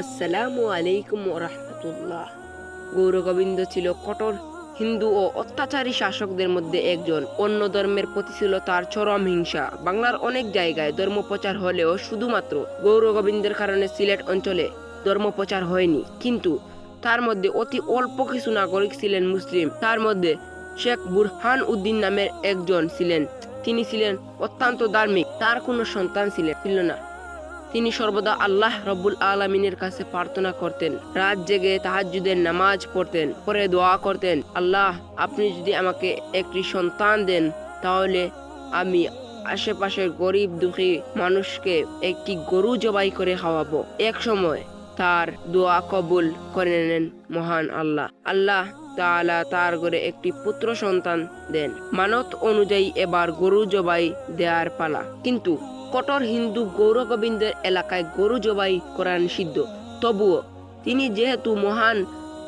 আসসালামু আলাইকুম রহমতুল্লাহ গৌরগোবিন্দ ছিল কঠোর, হিন্দু ও অত্যাচারী শাসকদের মধ্যে একজন। অন্য ধর্মের প্রতি ছিল তার চরম হিংসা। বাংলার অনেক জায়গায় ধর্মপ্রচার হলেও শুধুমাত্র গৌরগোবিন্দের কারণে সিলেট অঞ্চলে ধর্মপ্রচার হয়নি। কিন্তু তার মধ্যে অতি অল্প কিছু নাগরিক ছিলেন মুসলিম। তার মধ্যে শেখ বুরহান উদ্দিন নামের একজন ছিলেন। তিনি ছিলেন অত্যন্ত ধার্মিক। তার কোনো সন্তান ছিলেন ছিল না। তিনি সর্বদা আল্লাহ রব্বুল আলমিনের কাছে প্রার্থনা করতেন। রাত জেগে তাহাজ্জুদের নামাজ পড়তেন, পরে দোয়া করতেন, আল্লাহ, আপনি যদি আমাকে একটি সন্তান দেন, তাহলে আমি আশেপাশের গরিব দুঃখী মানুষকে একটি গরু জবাই করে খাওয়াবো। এক সময় তার দোয়া কবুল করে নেন মহান আল্লাহ। আল্লাহ তাআলা তার ঘরে একটি পুত্র সন্তান দেন। মানত অনুযায়ী এবার গরু জবাই দেয়ার পালা। কিন্তু কটর হিন্দু গৌরগোবিন্দের এলাকায় গরু জবাই করা নিষিদ্ধ। তবুও তিনি যেহেতু মহান,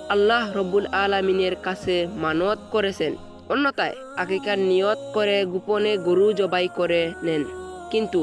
আল্লাহ রব্বুল আলমিনের কাছে মানত করেছেন অন্যতায় আকিকার নিয়ত করে গোপনে গরু জবাই করে নেন। কিন্তু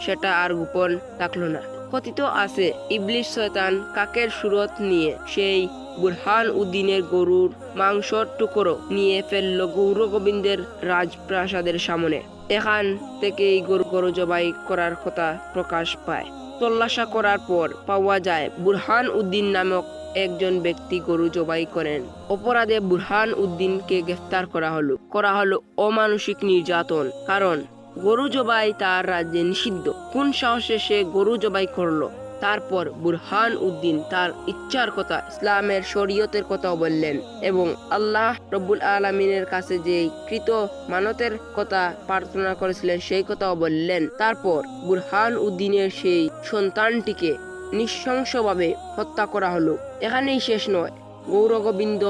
সেটা আর গোপন থাকল না। কথিত আছে। ইবলিশ শয়তান কাকের সুরত নিয়ে? সেই বুরহান উদ্দিনের গরুর মাংসর টুকরো নিয়ে ফেলল গৌর গোবিন্দের রাজপ্রাসাদের সামনে। এখান থেকেই গরু গরু জবাই করার কথা প্রকাশ পায়। তল্লাশা করার পর পাওয়া যায় বুরহান উদ্দিন নামক একজন ব্যক্তি গরু জবাই করেন। অপরাধে বুরহান উদ্দিনকে গ্রেফতার করা হলো। করা হলো অমানসিক নির্যাতন। কারণ গরু জবাই তার রাজ্যে নিষিদ্ধ। কোন সাহসে সে গরু জবাই করল? তারপর বুরহান উদ্দিন তার ইচ্ছার কথা, ইসলামের শরীয়তের কথাও বললেন এবং আল্লাহ রব্বুল আলমিনের কাছে যে কৃত মানতের কথা প্রার্থনা করেছিলেন, সেই কথাও বললেন। তারপর বুরহান উদ্দিনের সেই সন্তানটিকে নৃশংসভাবে হত্যা করা হলো। এখানেই শেষ নয়। গৌরগোবিন্দ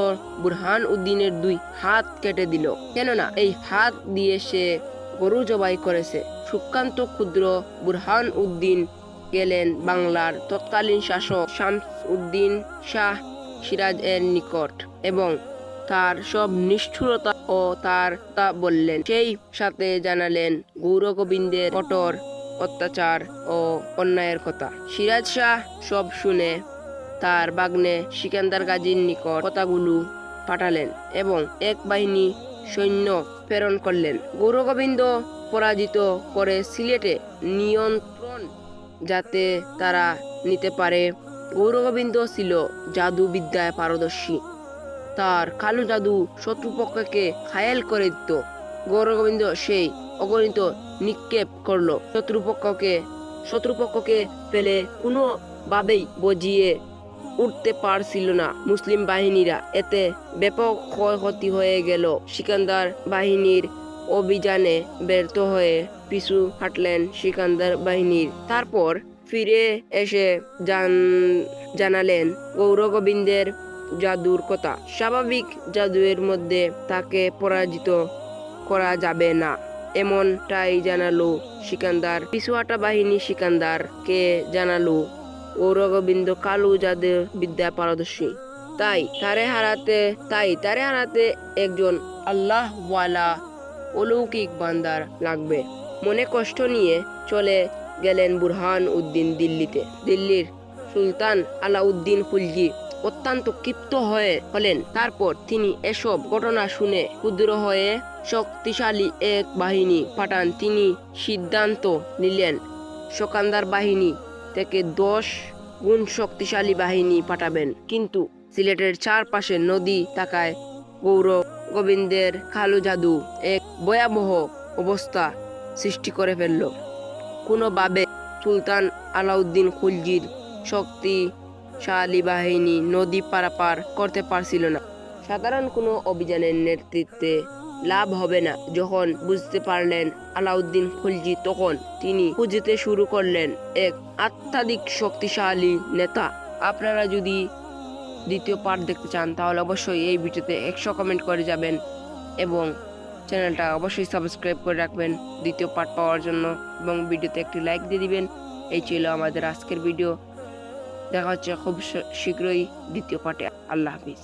বুরহান উদ্দিনের দুই হাত কেটে দিল। কেননা, এই হাত দিয়ে সে গরু জবাই করেছে। সুকান্ত ক্ষুদ্র বুরহান উদ্দিন গেলেন বাংলার তৎকালীন শাসক শামস উদ্দিন শাহ সিরাজ এর নিকট এবং তার সব নিষ্ঠুরতা ও তার তা বললেন। সেই সাথে জানালেন গৌর গোবিন্দের কঠোর অত্যাচার ও অন্যায়ের কথা। সিরাজ শাহ সব শুনে তার বাগ্নে সিকান্দার গাজীর নিকট কথাগুলো পাঠালেন এবং এক বাহিনী সৈন্য প্রেরণ করলেন। গৌরগোবিন্দ পরাজিত করে সিলেটে নিয়ন্ত্রণ যাতে তারা নিতে পারে। গৌরগোবিন্দ ছিল জাদু বিদ্যায় পারদর্শী। তার কালো জাদু শত্রুপক্ষকে খায়াল করে দিত। গৌরগোবিন্দ সেই অগণিত নিক্ষেপ করল। শত্রুপক্ষকে শত্রুপক্ষকে ফেলে কোনোভাবেই বজিয়ে উঠতে পারছিল না। মুসলিম বাহিনীরা এতে ব্যাপক ক্ষয়ক্ষতি হয়ে গেল। সিকান্দার বাহিনীর অভিযানে ব্যর্থ হয়ে পিছু হাঁটলেন সিকান্দার বাহিনীর। তারপর ফিরে এসে জান, জানালেন গৌরগোবিন্দের জাদুর কথা। স্বাভাবিক জাদুয়ের মধ্যে তাকে পরাজিত করা যাবে না, এমনটাই জানালো সিকান্দার। পিছুহাটা বাহিনী সিকান্দার কে গৌরগোবিন্দ কালু জাদু বিদ্যা পারদর্শী। তাই তারে হারাতে, তাই তারে হারাতে একজন আল্লাহ ওয়ালা অলৌকিক বান্দার লাগবে। মনে কষ্ট নিয়ে চলে গেলেন বুরহান উদ্দিন দিল্লিতে। দিল্লির সুলতান আলাউদ্দিন খুলজি অত্যন্ত ক্ষিপ্ত হয়ে হলেন। তারপর তিনি এসব ঘটনা শুনে ক্ষুদ্র হয়ে শক্তিশালী এক বাহিনী পাঠান। তিনি সিদ্ধান্ত নিলেন, সকান্দার বাহিনী থেকে দশ গুণ শক্তিশালী বাহিনী পাঠাবেন। কিন্তু সিলেটের চারপাশে নদী তাকায় গৌর গোবিন্দের কালো জাদু এক ভয়াবহ অবস্থা সৃষ্টি করে ফেলল। কোনোভাবে সুলতান আলাউদ্দিন খুলজির শক্তিশালী বাহিনী নদী পারাপার করতে পারছিল না। সাধারণ কোনো অভিযানের নেতৃত্বে লাভ হবে না। যখন বুঝতে পারলেন আলাউদ্দিন খুলজি, তখন তিনি খুঁজতে শুরু করলেন এক আত্মাধিক শক্তিশালী নেতা। আপনারা যদি দ্বিতীয় পার্ট দেখতে চান, তাহলে অবশ্যই এই ভিডিওতে একশো কমেন্ট করে যাবেন এবং চ্যানেলটা অবশ্যই সাবস্ক্রাইব করে রাখবেন। দ্বিতীয় পার্ট পাওয়ার জন্য এবং ভিডিওতে একটি লাইক দিয়ে দিবেন। এই ছিল আমাদের আজকের ভিডিও। দেখা হচ্ছে খুব শীঘ্রই দ্বিতীয় পার্টে আল্লাহ হাফিজ।